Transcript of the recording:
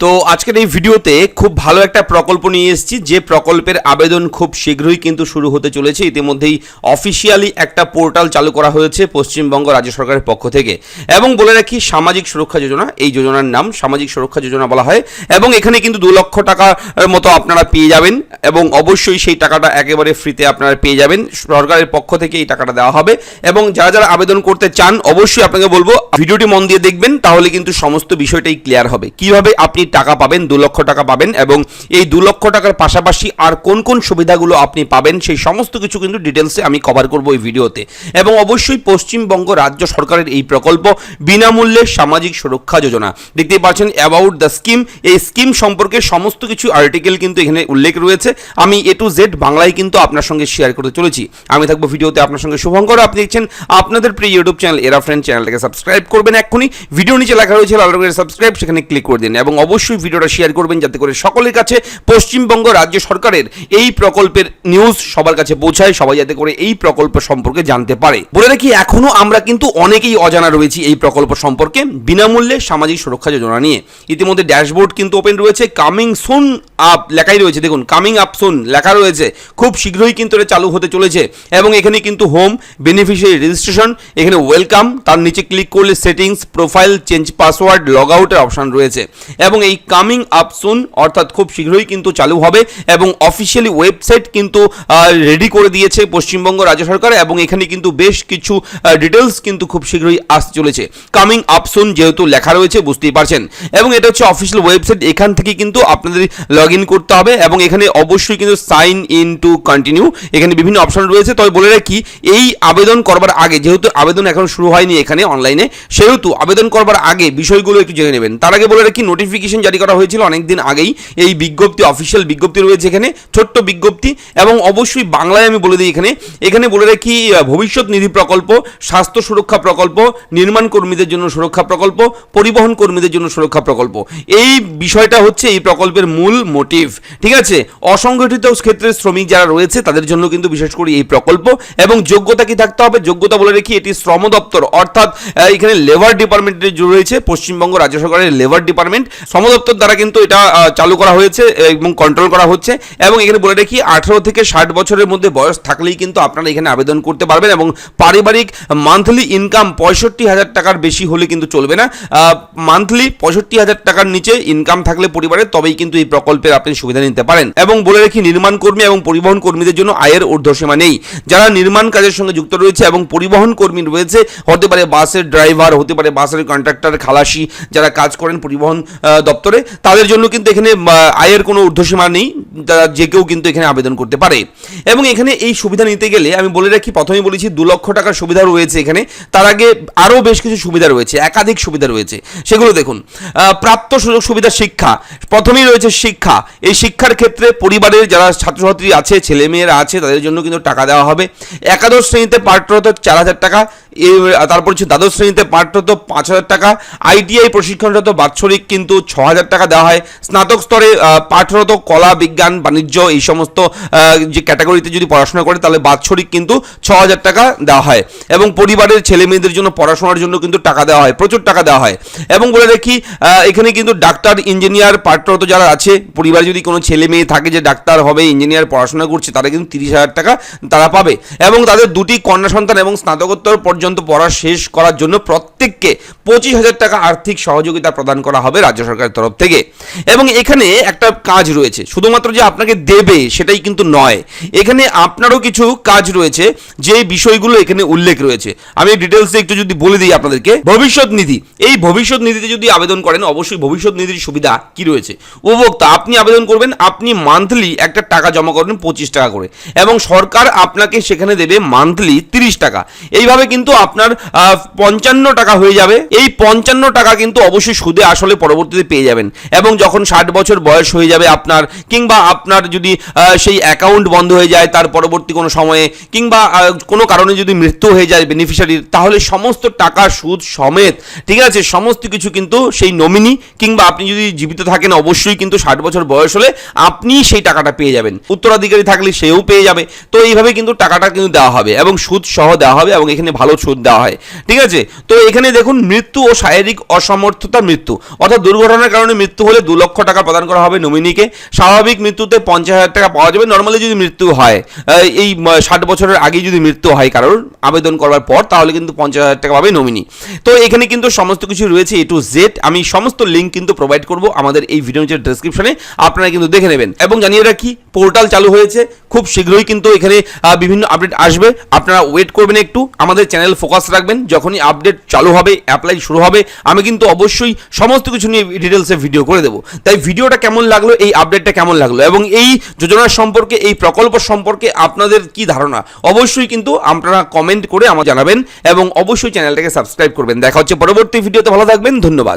তো আজকের এই ভিডিওতে খুব ভালো একটা প্রকল্প নিয়ে এসেছি। যে প্রকল্পের আবেদন খুব শীঘ্রই কিন্তু শুরু হতে চলেছে। ইতিমধ্যেই অফিসিয়ালি একটা পোর্টাল চালু করা হয়েছে পশ্চিমবঙ্গ রাজ্য সরকারের পক্ষ থেকে। এবং বলে রাখি, সামাজিক সুরক্ষা যোজনা, এই যোজনার নাম সামাজিক সুরক্ষা যোজনা বলা হয়। এবং এখানে কিন্তু দু লক্ষ টাকার মতো আপনারা পেয়ে যাবেন। এবং অবশ্যই সেই টাকাটা একেবারে ফ্রিতে আপনারা পেয়ে যাবেন। সরকারের পক্ষ থেকে এই টাকাটা দেওয়া হবে। এবং যারা যারা আবেদন করতে চান, অবশ্যই আপনাকে বলব, ভিডিওটি মন দিয়ে দেখবেন, তাহলে কিন্তু সমস্ত বিষয়টাই ক্লিয়ার হবে। কীভাবে আপনি টাকা পাবেন, দু লক্ষ টাকা পাবেন এবং এই দু লক্ষ টাকার পাশাপাশি আর কোন কোন সুবিধাগুলো আপনি পাবেন, সেই সমস্ত কিছু কিন্তু ডিটেলসে আমি কভার করব এই ভিডিওতে। এবং অবশ্যই পশ্চিমবঙ্গ রাজ্য সরকারের এই প্রকল্প বিনামূল্যে সামাজিক সুরক্ষা যোজনা। দেখতেই পাচ্ছেন অ্যাবাউট দ্য স্কিম এই স্কিম সম্পর্কে সমস্ত কিছু আর্টিকেল কিন্তু এখানে উল্লেখ রয়েছে। আমি এ টু জেড বাংলায় কিন্তু আপনার সঙ্গে শেয়ার করতে চলেছি। আমি থাকব ভিডিওতে আপনার সঙ্গে শুভঙ্কর। আপনি দেখছেন আপনাদের প্রিয় ইউটিউব চ্যানেল এরা ফ্রেন্ড চ্যানেলটাকে সাবস্ক্রাইব করবেন এক্ষুনি। ভিডিও নিচে লেখা রয়েছে, লাল সাবস্ক্রাইব সেখানে ক্লিক করে দিন। এবং অবশ্যই ভিডিওটা শেয়ার করবেন যাতে করে সকলের কাছে পশ্চিমবঙ্গ রাজ্য সরকারের এই প্রকল্পের নিউজ সবার কাছে পৌঁছায়, সবাই যাতে করে এই প্রকল্প সম্পর্কে জানতে পারে। বলে রাখি, এখনও আমরা কিন্তু অনেকেই অজানা রয়েছি এই প্রকল্প সম্পর্কে। বিনামূল্যে সামাজিক সুরক্ষা যোজনা নিয়ে। ইতিমধ্যে ড্যাশবোর্ড কিন্তু ওপেন রয়েছে। কামিং সুন আপ লেখাই রয়েছে। দেখুন কামিং আপ সুন লেখা রয়েছে। খুব শীঘ্রই কিন্তু এটা চালু হতে চলেছে। এবং এখানে কিন্তু হোম বেনিফিশিয়ারি রেজিস্ট্রেশন এখানে ওয়েলকাম তার নিচে ক্লিক করলে settings profile change password log আউটের অপশন রয়েছে। এবং এই কামিং আপ সুন অর্থাৎ খুব শীঘ্রই কিন্তু চালু হবে এবং অফিসিয়ালি ওয়েবসাইট কিন্তু রেডি করে দিয়েছে পশ্চিমবঙ্গ রাজ্য সরকার এবং এখানে কিন্তু বেশ কিছু ডিটেলস কিন্তু খুব শীঘ্রই আসতে চলেছে। কামিং আপ সুন যেহেতু লেখা রয়েছে, বুঝতেই পারছেন। এবং এটা হচ্ছে অফিসিয়াল ওয়েবসাইট এখান থেকে কিন্তু আপনাদের লগ ইন করতে হবে এবং এখানে অবশ্যই কিন্তু সাইন ইন টু কন্টিনিউ এখানে বিভিন্ন অপশন রয়েছে। তবে বলে রাখি, এই আবেদন করবার আগে, যেহেতু আবেদন এখন শুরু হয়নি এখানে অনলাইনে সেহেতু আবেদন করবার আগে বিষয়গুলো একটু জেনে নেবেন। তার আগে বলে রাখি নোটিফিকেশন জারি করা হয়েছিল অনেকদিন আগেই। এই বিজ্ঞপ্তি অফিসিয়াল বিজ্ঞপ্তি রয়েছে এখানে, ছোট্ট বিজ্ঞপ্তি। এবং অবশ্যই বাংলায় আমি বলে দিই এখানে এখানে বলে রাখি, ভবিষ্যৎ নিধি প্রকল্প, স্বাস্থ্য সুরক্ষা প্রকল্প, নির্মাণ কর্মীদের জন্য সুরক্ষা প্রকল্প, পরিবহন কর্মীদের জন্য সুরক্ষা প্রকল্প। এই বিষয়টা হচ্ছে এই প্রকল্পের মূল মোটিভ ঠিক আছে? অসংগঠিত ক্ষেত্রে শ্রমিক যারা রয়েছে, তাদের জন্য কিন্তু বিশেষ করে এই প্রকল্প এবং যোগ্যতা কি থাকতে হবে? যোগ্যতা বলে রাখি এটি শ্রম দপ্তর অর্থাৎ এখানে লেবার ডিপার্টমেন্টের রয়েছে, পশ্চিমবঙ্গ রাজ্য সরকারের লেবার ডিপার্টমেন্ট শ্রম দপ্তর দ্বারা কিন্তু এটা চালু করা হয়েছে এবং কন্ট্রোল করা হচ্ছে এবং এখানে বলে রাখি, আঠারো থেকে ষাট বছরের মধ্যে বয়স থাকলেই কিন্তু আপনারা এখানে আবেদন করতে পারবেন এবং পারিবারিক মান্থলি ইনকাম পঁয়ষট্টি হাজার টাকার বেশি হলে কিন্তু চলবে না। মান্থলি পঁয়ষট্টি হাজার টাকার নিচে ইনকাম থাকলে পরিবারের, তবেই কিন্তু এই প্রকল্পের আপনি সুবিধা নিতে পারেন। এবং বলে রাখি, নির্মাণ কর্মী এবং পরিবহন কর্মীদের জন্য আয়ের ঊর্ধ্বসীমা নেই। যারা নির্মাণ কাজের সঙ্গে যুক্ত রয়েছে এবং পরিবহন কর্মী রয়েছে, হতে পারে বাসের ড্রাইভার, হতে পারে বাসের কন্ট্রাক্টর, খালাসি, যারা কাজ করেন পরিবহন দপ্তরে, তাদের জন্য কিন্তু এখানে আয়ের কোনো ঊর্ধ্বসীমা নেই। যে কেউ কিন্তু এখানে আবেদন করতে পারে। এবং এখানে এই সুবিধা নিতে গেলে আমি বলে রাখি, প্রথমেই বলেছি, দু লক্ষ টাকার সুবিধা রয়েছে এখানে। তার আগে আরও বেশ কিছু সুবিধা রয়েছে, একাধিক সুবিধা রয়েছে। সেগুলো দেখুন প্রাপ্ত সুযোগ সুবিধা শিক্ষা। প্রথমেই রয়েছে শিক্ষা। এই শিক্ষার ক্ষেত্রে পরিবারের যারা ছাত্রছাত্রী আছে, ছেলেমেয়েরা আছে, তাদের জন্য কিন্তু টাকা দেওয়া হবে। একাদশ শ্রেণীতে পাঠরত চার হাজার টাকা। তারপর হচ্ছে দ্বাদশ শ্রেণীতে পাঠরত পাঁচ হাজার টাকা। আইটিআই প্রশিক্ষণরত বাৎসরিক কিন্তু ছ হাজার টাকা দেওয়া হয়। স্নাতক স্তরে পাঠরত কলা, বিজ্ঞান, বাণিজ্য এই সমস্ত যে ক্যাটাগরিতে যদি পড়াশোনা করে তাহলে বাৎসরিক কিন্তু ছ হাজার টাকা দেওয়া হয়। এবং পরিবারের ছেলে মেয়েদের জন্য পড়াশোনার জন্য কিন্তু টাকা দেওয়া হয়, প্রচুর টাকা দেওয়া হয়। এবং বলে রাখি এখানে কিন্তু ডাক্তার, ইঞ্জিনিয়ার, পাঠরত যারা আছে, পরিবারে যদি কোনো ছেলে মেয়ে থাকে যে ডাক্তার হবে, ইঞ্জিনিয়ার পড়াশোনা করছে, তারা কিন্তু তিরিশ হাজার টাকা তারা পাবে। এবং তাদের দুটি কন্যা সন্তান এবং স্নাতকোত্তর পর্যন্ত পড়া শেষ করার জন্য প্রত্যেককে পঁচিশ হাজার টাকা আর্থিক সহযোগিতা প্রদান করা হবে রাজ্য সরকারের তরফ থেকে। এবং এখানে একটা কাজ রয়েছে, শুধুমাত্র যে আপনাকে দেবে সেটাই কিন্তু নয়। এখানে আপনারও কিছু কাজ রয়েছে, যে বিষয়গুলো এখানে উল্লেখ রয়েছে। আমি ডিটেলসে একটু যদি বলে দিই আপনাদেরকে, ভবিষ্যৎ নিধি। এই ভবিষ্যৎ নিধিতে যদি আবেদন করেন, অবশ্যই ভবিষ্যৎ নিধির সুবিধা কি রয়েছে? উপভোক্তা, আপনি আবেদন করবেন, আপনি মান্থলি একটা টাকা জমা করবেন পঁচিশ টাকা করে। এবং সরকার আপনাকে সেখানে দেবে মান্থলি তিরিশ টাকা। এইভাবে কিন্তু আপনার পঞ্চান্ন টাকা হয়ে যাবে। এই পঞ্চান্ন টাকা কিন্তু অবশ্যই সুদে আসলে পরবর্তীতে পেয়ে যাবেন। এবং যখন ষাট বছর বয়স হয়ে যাবে আপনার, কিংবা আপনার যদি সেই অ্যাকাউন্ট বন্ধ হয়ে যায় তার পরবর্তী কোনো সময়ে, কিংবা কোনো কারণে যদি মৃত্যু হয়ে যায় বেনিফিশিয়ারির তাহলে সমস্ত টাকা সুদ সমেত, ঠিক আছে, সমস্ত কিছু কিন্তু সেই নমিনি কিংবা আপনি যদি জীবিত থাকেন, অবশ্যই কিন্তু ষাট বছর বয়স হলে আপনি সেই টাকাটা পেয়ে যাবেন। উত্তরাধিকারী থাকলে সেও পেয়ে যাবে। তো এইভাবে কিন্তু টাকাটা কিন্তু দেওয়া হবে এবং সুদ সহ দেওয়া হবে এবং এখানে ভালো সুদ দেওয়া হয়। ঠিক আছে? তো এখানে দেখুন, মৃত্যু ও শারীরিক অসমর্থতার মৃত্যু। অর্থাৎ দুর্ঘটনার কারণে মৃত্যু হলে দু লক্ষ টাকা প্রদান করা হবে নমিনিকে। স্বাভাবিক মৃত্যুতে পঞ্চাশ হাজার টাকা পাওয়া যাবে। নর্মালি যদি মৃত্যু হয় এই ষাট বছরের আগে যদি মৃত্যু হয় কারোর আবেদন করার পর, তাহলে কিন্তু পঞ্চাশ হাজার টাকা পাবে নমিনি। তো এখানে কিন্তু সমস্ত কিছু রয়েছে এ টু জেড আমি সমস্ত লিঙ্ক কিন্তু প্রোভাইড করব আমাদের এই ভিডিও নিচের ডেসক্রিপশনে আপনারা কিন্তু দেখে নেবেন। এবং জানিয়ে রাখি পোর্টাল চালু হয়েছে। খুব শীঘ্রই কিন্তু এখানে বিভিন্ন আপডেট আসবে। আপনারা ওয়েট করবেন একটু। আমাদের চ্যানেল ফোকাস রাখবেন, যখনই আপডেট চালু হবে অ্যাপ্লাই শুরু হবে, আমি কিন্তু অবশ্যই সমস্ত কিছু নিয়ে ডিটেলসে ভিডিও করে দেবো। তাই ভিডিওটা কেমন লাগল, এই আপডেটটা কেমন লাগল, এবং এই যোজনার সম্পর্কে, এই প্রকল্প সম্পর্কে আপনাদের কি ধারণা? অবশ্যই কিন্তু আপনারা কমেন্ট করে আমার জানাবেন, এবং অবশ্যই চ্যানেলটাকে সাবস্ক্রাইব করবেন। দেখা হচ্ছে পরবর্তী ভিডিওতে ভালো থাকবেন, ধন্যবাদ।